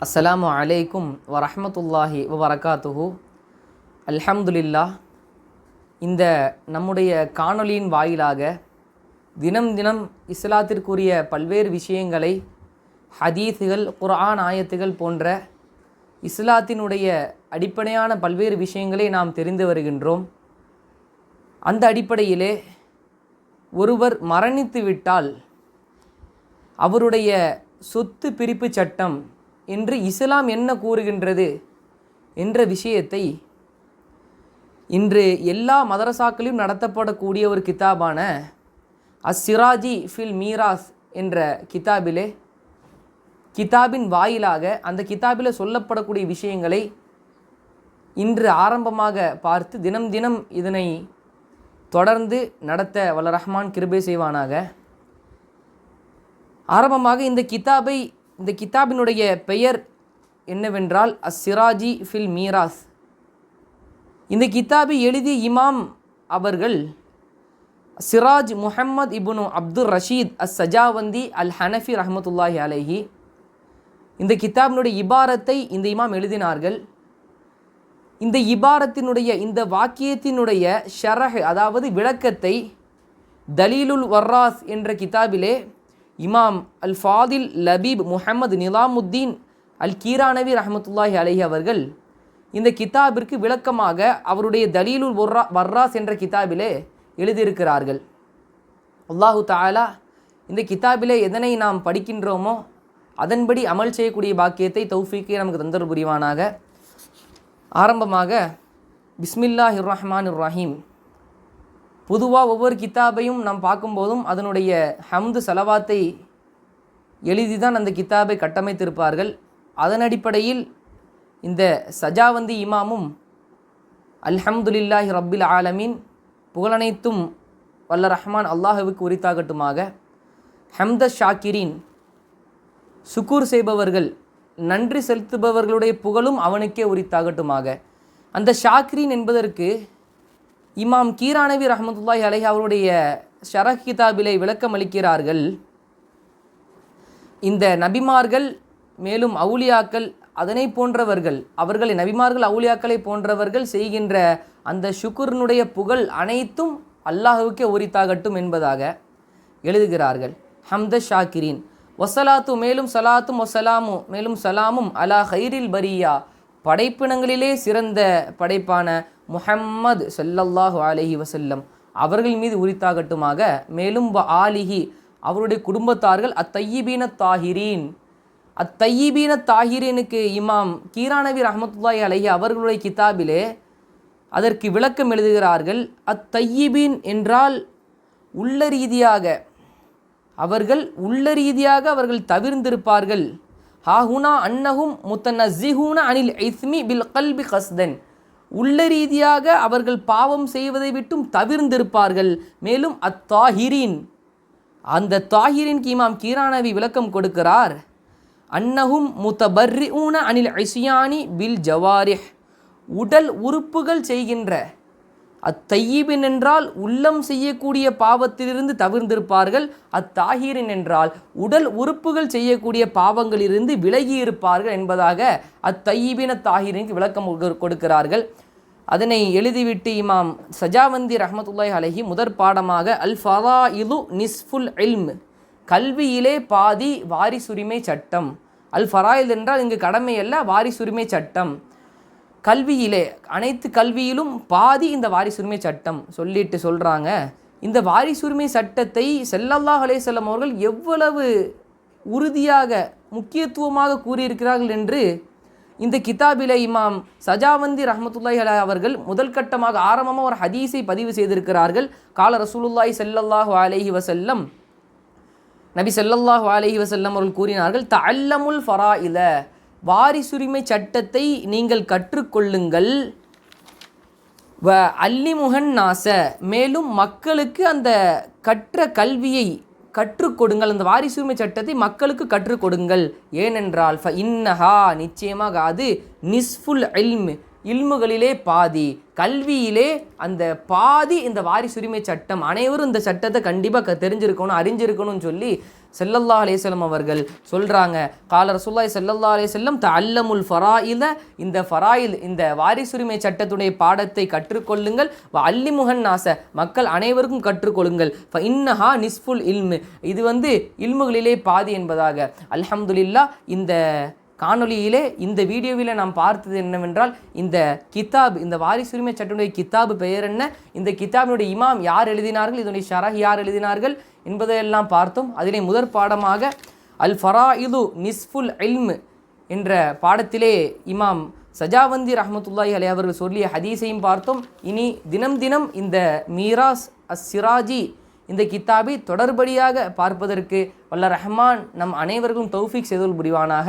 அஸ்ஸலாமு அலைக்கும் வரஹ்மத்துல்லாஹி வரகாத்துஹு அல்ஹம்துலில்லா இந்த நம்முடைய காணொலியின் வாயிலாக தினம் தினம் இஸ்லாத்திற்குரிய பல்வேறு விஷயங்களை ஹதீஸுகள் குர்ஆன் ஆயத்துகள் போன்ற இஸ்லாத்தினுடைய அடிப்படையான பல்வேறு விஷயங்களை நாம் தெரிந்து வருகின்றோம். அந்த அடிப்படையிலே ஒருவர் மரணித்து விட்டால் அவருடைய சொத்து பிரிப்பு சட்டம் என்று இஸ்லாம் என்ன கூறுகின்றது என்ற விஷயத்தை இன்று எல்லா மதரசாக்களையும் நடத்தப்படக்கூடிய ஒரு கிதாபான அஸ்ஸிராஜி ஃபில் மீராஸ் என்ற கிதாபிலே கிதாபின் வாயிலாக அந்த கிதாபில் சொல்லப்படக்கூடிய விஷயங்களை இன்று ஆரம்பமாக பார்த்து தினம் தினம் இதனை தொடர்ந்து நடத்த வல்ல ரஹ்மான் கிருபை செய்வானாக. ஆரம்பமாக இந்த கிதாபை இந்த கிதாபினுடைய பெயர் என்னவென்றால் அஸ்ஸிராஜி ஃபில் மீராஸ். இந்த கிதாபை எழுதிய இமாம் அவர்கள் சிராஜ் முஹம்மத் இப்னு அப்துல் ரஷீத் அஸ் சஜாவந்தி அல் ஹனஃபி ரஹமத்துல்லாஹி அலஹி. இந்த கிதாபினுடைய இபாரத்தை இந்த இமாம் எழுதினார்கள். இந்த இபாரத்தினுடைய இந்த வாக்கியத்தினுடைய ஷரஹ் அதாவது விளக்கத்தை தலீலுல் வர்ராஸ் என்ற கிதாபிலே இமாம் அல் ஃபாதில் லபீப் முஹம்மது நிலாமுத்தீன் அல் கீரானவி ரஹமத்துல்லாஹி அலஹி அவர்கள் இந்த கிதாபிற்கு விளக்கமாக அவருடைய தலீலுல் வர்ரா வர்ராஸ் என்ற கிதாபிலே எழுதியிருக்கிறார்கள். அல்லாஹு தாலா இந்த கிதாபிலே எதனை நாம் படிக்கின்றோமோ அதன்படி அமல் செய்யக்கூடிய பாக்கியத்தை தௌஃபீக்கை நமக்கு தந்தர் புரிவானாக. ஆரம்பமாக பிஸ்மில்லாஹிர் ரஹ்மான் ரஹீம் பொதுவாக ஒவ்வொரு கித்தாபையும் நாம் பார்க்கும்போதும் அதனுடைய ஹம்து சலவாத்தை எழுதி தான் அந்த கித்தாபை கட்டமைத்திருப்பார்கள். அதன் அடிப்படையில் இந்த சஜாவந்தி இமாமும் அல்ஹம்துலில்லாஹி ரப்பில் ஆலமீன் புகழனைத்தும் வல்ல ரஹ்மான் அல்லாஹுவுக்கு உரித்தாகட்டுமாக. ஹம்த ஷாக்கிரின் சுக்கூர் செய்பவர்கள் நன்றி செலுத்துபவர்களுடைய புகழும் அவனுக்கே உரித்தாகட்டுமாக. அந்த ஷாக்ரீன் என்பதற்கு இமாம் கீரானவி ரஹமத்துல்லாஹி அலை அவருடைய ஷரஹ் கிதாபிலை விளக்கம் அளிக்கிறார்கள். இந்த நபிமார்கள் மேலும் அவுலியாக்கள் அதனை போன்றவர்கள் அவர்களை நபிமார்கள் அவுலியாக்களை போன்றவர்கள் செய்கின்ற அந்த ஷுக்குர்னுடைய புகழ் அனைத்தும் அல்லாஹுவுக்கே உரித்தாகட்டும் என்பதாக எழுதுகிறார்கள். ஹம்த ஷாக்கிரீன். ஒசலாத்து மேலும் சலாத்தும் ஒசலாமு மேலும் சலாமும் அலா ஹைரில் பரியா. படைப்பினங்களிலே சிறந்த படைப்பான முஹம்மது ஸல்லல்லாஹு அலஹி வசல்லம் அவர்கள் மீது உரித்தாகட்டுமாக. மேலும் வ ஆலிஹி அவருடைய குடும்பத்தார்கள் அத்தையீபீன தாஹிரீன். அத்தையீபீன தாஹிரீனுக்கு இமாம் கீரானவி ரஹமத்துல்லாஹி அலஹி அவர்களுடைய கிதாபிலே அதற்கு விளக்கம் எழுதுகிறார்கள். அத்தையீபீன் என்றால் உள்ள ரீதியாக அவர்கள் உள்ள ரீதியாக அவர்கள் தவிர்ந்திருப்பார்கள். ஹாஹுனா அன்னஹும் முத்தனஸிஹூன அனில் ஐஸ்மி பில் கல்பி கஸ்தன். உள்ள ரீதியாக அவர்கள் பாவம் செய்வதை விட்டும் தவிர்ந்திருப்பார்கள். மேலும் அத்தாஹிரீன் அந்த தாஹிரின் கீமாம் கீரானவி விளக்கம் கொடுக்கிறார். அன்னஹும் முத்தபர்ரி ஊன அனில் ஐசியானி பில் ஜவாரிஹ் உடல் உறுப்புகள் செய்கின்ற அத்தையீபின் என்றால் உள்ளம் செய்யக்கூடிய பாவத்திலிருந்து தவிர்ந்திருப்பார்கள். அத்தாஹீரின் என்றால் உடல் உறுப்புகள் செய்யக்கூடிய பாவங்களிலிருந்து விலகி இருப்பார்கள் என்பதாக அத்தையீபின தாஹீரினுக்கு விளக்கம் கொடுக்கிறார்கள். அதனை எழுதிவிட்டு இமாம் சஜாவந்தி ரஹமத்துல்லாய் அலஹி முதற் பாடமாக அல் ஃபதா இலு நிஸ்ஃபுல் இல்ம் கல்வியிலே பாதி வாரிசுரிமை சட்டம். அல் ஃபராயில் என்றால் இங்கு கடமை அல்ல வாரிசுரிமை சட்டம். கல்வியிலே அனைத்து கல்வியிலும் பாதி இந்த வாரிசுரிமை சட்டம் சொல்லிட்டு சொல்கிறாங்க இந்த வாரிசுரிமை சட்டத்தை செல்லல்லாஹ் அலேசல்லம் அவர்கள் எவ்வளவு உறுதியாக முக்கியத்துவமாக கூறியிருக்கிறார்கள் என்று இந்த கிதாபிலே இமாம் சஜாவந்தி ரஹமத்துல்லாஹி அலா அவர்கள் முதல் கட்டமாக ஆரம்பமாக ஒரு ஹதீஸை பதிவு செய்திருக்கிறார்கள். கால ரசூலுல்லாய் செல்லல்லாஹு அலஹி வசல்லம் நபி செல்லல்லாஹு அலஹி வசல்லம் அவர்கள் கூறினார்கள் தல்லமுல் ஃபரா இல வாரிசுரிமை சட்டத்தை நீங்கள் கற்றுக்கொள்ளுங்கள். வ அல்லிமுகன் நாச. மேலும் மக்களுக்கு அந்த கற்ற கல்வியை கற்றுக் கொடுங்கள் அந்த வாரிசுரிமை சட்டத்தை மக்களுக்கு கற்றுக் கொடுங்கள் ஏனென்றால் ஃப இன்னஹா நிச்சயமாக அது நிஸ்ஃபுல் இல்ம். இல்முகளிலே பாதி கல்வியிலே அந்த பாதி இந்த வாரிசுரிமை சட்டம். அனைவரும் இந்த சட்டத்தை கண்டிப்பாக க தெரிஞ்சிருக்கணும் அறிஞ்சிருக்கணும்னு சொல்லி செல்லல்லா அலேசல்லம் அவர்கள் சொல்கிறாங்க காலர் சுல்லாய் செல்லல்லா அலேசல்லம் த அல்லமுல் ஃபராயில இந்த ஃபராயில் இந்த வாரிசுரிமை சட்டத்துடைய பாடத்தை கற்றுக்கொள்ளுங்கள். வ அல்லிமுகன் நாச மக்கள் அனைவருக்கும் கற்றுக்கொள்ளுங்கள். ஃப இன்னஹா நிஸ்ஃபுல் இல்மு இது வந்து இல்முகளிலே பாதி என்பதாக. அல்ஹம்துலில்லா இந்த காணொலியிலே இந்த வீடியோவில் நாம் பார்த்தது என்னவென்றால் இந்த கிதாப் இந்த வாரிசுரிமை சட்டனுடைய கிதாப் பெயர் என்ன? இந்த கித்தாபினுடைய இமாம் யார் எழுதினார்கள்? இதனுடைய ஷரஹ் யார் எழுதினார்கள்? என்பதையெல்லாம் பார்த்தோம். அதிலே முதற் பாடமாக அல் ஃபராயிது நிஸ்ஃபுல் இல்மு என்ற பாடத்திலே இமாம் சஜாவந்தி ரஹமத்துல்லாஹி அலி அவர்கள் சொல்லிய ஹதீஸையும் பார்த்தோம். இனி தினம் தினம் இந்த மீராஸ் அஸ் சிராஜி இந்த கித்தாபை தொடர்படியாக பார்ப்பதற்கு வல்ல ரஹ்மான் நம் அனைவருக்கும் தௌஃபிக் செய்தல் புரிவானாக.